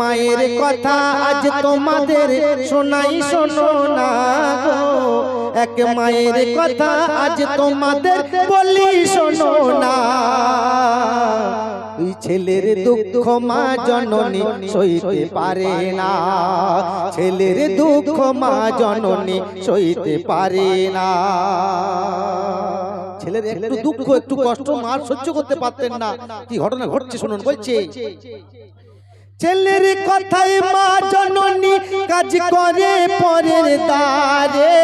মায়ের কথা আজ তোমাদের শোনাই শোনো না গো। এক মায়ের কথা আজ তোমাদের বলি শোনো না। ছেলের দুঃখ মা জননী সইতে পারে না। ছেলের দুঃখ মা জননী সইতে পারে না। ছেলের একটু দুঃখ, একটু কষ্ট মা সহ্য করতে পারতেন না। কি ঘটনা ঘটছে শুনুন, বলছে। ছেলের কথায় মা জননী কাজ করে পরের দারে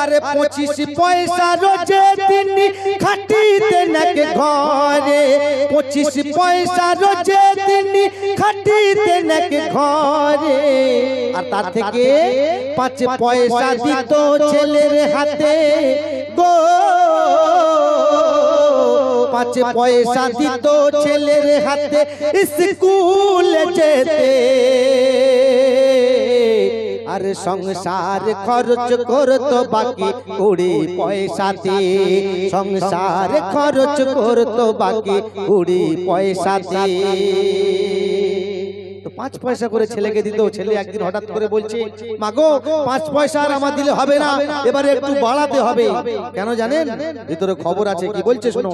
আরে পঁচিশ পয়সা রোজে তিনি খাটিতে নাকি ঘরে। পঁচিশ পয়সা রোজে তিনি খাটিতে নাকি ঘরে। আর তার থেকে পাঁচ পয়সা দিত ছেলের হাতে। গো পাঁচ পয়সা দিত ছেলের হাতে স্কুল যেতে। আর সংসার খরচ করতো বাকি কুড়ি পয়সা দিয়ে সংসার খরচ করতো বাকি কুড়ি পয়সা দিয়ে তো পাঁচ পয়সা করে ছেলেকে দিত ছেলে একদিন হঠাৎ করে বলছে মাগো পাঁচ পয়সা আর আমার দিলে হবে না এবারে একটু বাড়াতে হবে। কেন জানেন? ভিতরে খবর আছে কি বলছে শুনো।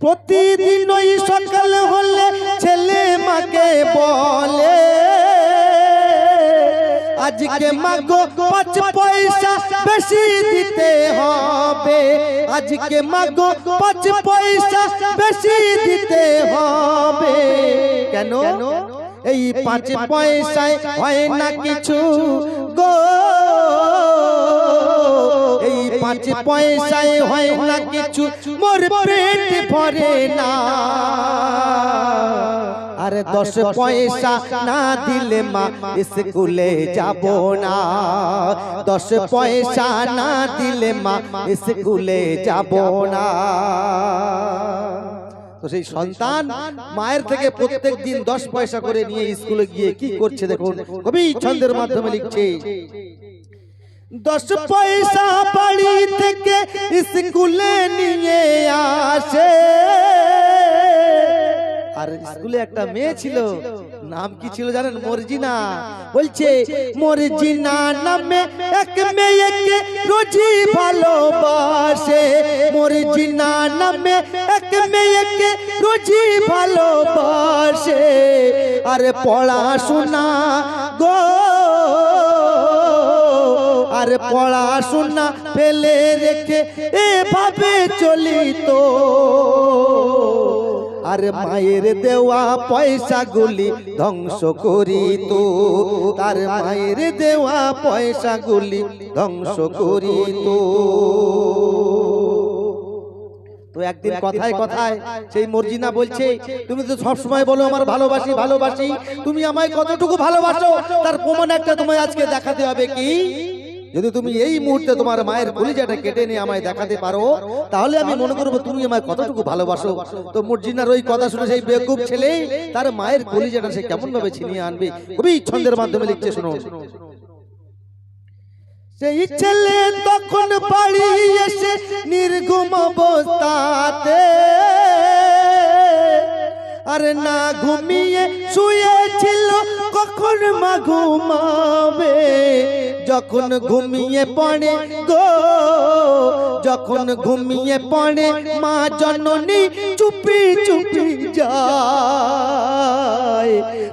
প্রতিদিন ওই সকাল হলে ছেলে মাকে বলে আজকে মাগো পাঁচ পয়সা বেশি দিতে হবে। আজকে মাগো পাঁচ পয়সা বেশি দিতে হবে। কেন? এই পাঁচ পয়সায় হয় না কিছু গো? এই পাঁচ পয়সায় হয় না কিছু মোর পেট ভরে না। আরে দশ পয়সা না দিলে মা স্কুলে যাব না। দশ পয়সা না দিলে মা স্কুলে যাব না। তো সেই সন্তান মায়ের থেকে প্রত্যেক দিন দশ পয়সা করে নিয়ে স্কুলে গিয়ে কি করছে দেখুন। কবি ছন্দের মাধ্যমে লিখছে দশ পয়সা বাড়ি থেকে স্কুলে নিয়ে আসে। আর স্কুলে একটা মেয়ে ছিল। নাম কি ছিল জানেন? মর্জিনা। বলছে মর্জিনা নামে এক মেয়েকে রোজি ভালোবাসে। মর্জিনা নামে এক মেয়েকে রোজি ভালোবাসে। আরে পড়াশোনা গো। আর পড়াশোনা ফেলে রেখে এভাবে চলিত আর মায়ের দেওয়া পয়সাগুলি ধ্বংস করিত তার মায়ের দেওয়া পয়সাগুলি ধ্বংস করিত তো। একদিন কথায় কথায় সেই মর্জিনা বলছে তুমি তো সব সময় বলো আমার ভালোবাসি ভালোবাসি। তুমি আমায় কতটুকু ভালোবাসো? তার প্রমাণ একটা তোমায় আজকে দেখাতে হবে কি? যদি তুমি এই মুহূর্তে তোমার মায়ের কলিজাটা কেটে নিয়ে আমায় দেখাতে পারো তাহলে আমি মনে করব তুমি আমায় কতটুকু ভালোবাসো। তো মর্জিনার ওই কথা শুনে সেই বেকুব ছেলে তার মায়ের কলিজাটা সে কেমন ভাবে ছিনিয়ে আনবে? খুবই ছন্দের মাধ্যমে লিখছে শোনো সেই ছেলে তখন বাড়ি এসে নির্গুম অবস্থাতে আরে না ঘুমিয়ে শুয়েছিল, কখন মা ঘুমাবে? যখন ঘুমিয়ে পড়ে গো, যখন ঘুমিয়ে পড়ে মা জননী চুপি চুপি যায়।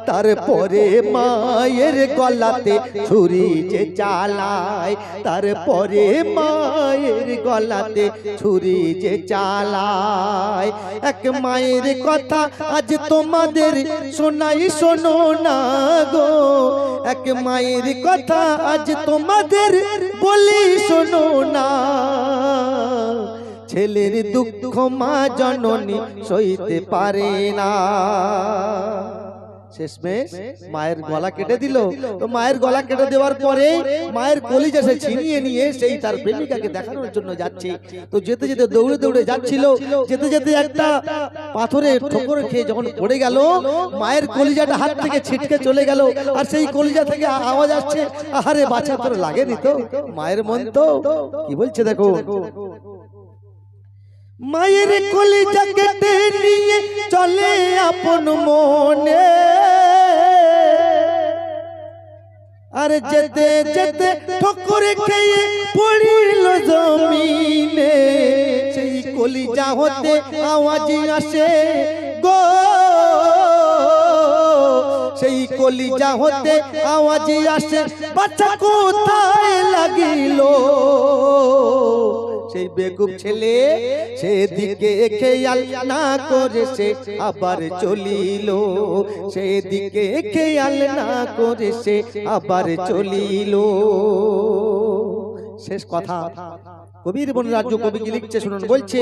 তারপরে মায়ের গলাতে ছুরি যে চালায়, তারপরে মায়ের গলাতে ছুরি যে চালায়। এক মায়ের কথা আজ তোমাদের শোনাই শোনো না গো। এক মায়ের কথা আজ তোমাদের বলি শোনো না। ছেলের দুঃখ মা জননী সইতে পারে না। শেষমেশ মায়ের গলা কেটে দিল। তো মায়ের গলা কেটে দেওয়ার পরে মায়ের কলিজা সে ছিনিয়ে নিয়ে সেই তার প্রেমিকাকে দেখানোর জন্য যাচ্ছে তো যেতে যেতে দৌড়ে দৌড়ে যাচ্ছিল। যেতে যেতে একটা পাথরে ঠোকর খেয়ে যখন পড়ে গেল মায়ের কলিজাটা হাত থেকে ছিটকে চলে গেল। আর সেই কলিজা থেকে আওয়াজ আসছে আহারে বাচ্চা তোর লাগেনি তো। মায়ের মন তো কি বলছে দেখো? মায়ের কলিজা কেটে নিয়ে চলে আপন মনে। আর যেতে যেতে ঠকুর খেয়ে পড়িল জমিনে। সেই কলি কলিজা হতে আওয়াজ আসে গো। সেই কলিজা হতে আওয়াজ আসে, বাচ্চা কোথায় লাগিল? সেই বেগুব ছেলে সেদিকে খেয়াল না করে সে আবার চলিল। সেদিকে খেয়াল না করে সে আবার চলিল। শেষ কথা। কবির বন রাজ্য কবি কি লিখছে শুনুন বলছে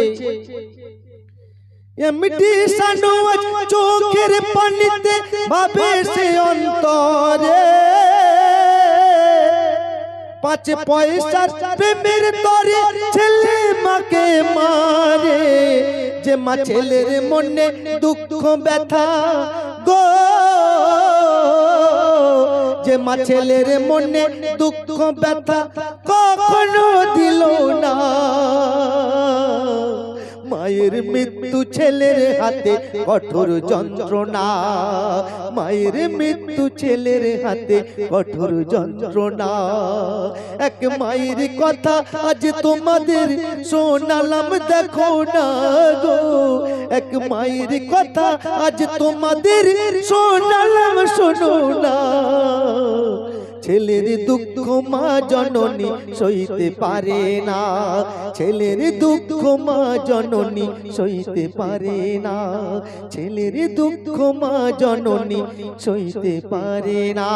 এমটি সানোয়াজ চোখের পানিতে ভাবে সে অন্তরে পাঁচ পয়সার প্রেমের তরে ছেলে মাকে মারে। যে মা ছেলের মনে দুঃখ, ব্যথা গো। যে মা ছেলের মনে দুঃখ, ব্যথা কখনো দিল না। মায়ের মৃত্যু ছেলের হাতে কঠোর যন্ত্রণা। মায়ের মৃত্যু ছেলের হাতে কঠোর যন্ত্রণা। এক মায়ের কথা আজ তোমাদের শোনালাম, দেখো না গো। এক মায়ের কথা আজ তোমাদের শোনালাম, শোনো না। ছেলের দুঃখ মা জননী সইতে পারে না। ছেলের দুঃখ মা জননী সইতে পারে না। ছেলের দুঃখ মা জননী সইতে পারে না।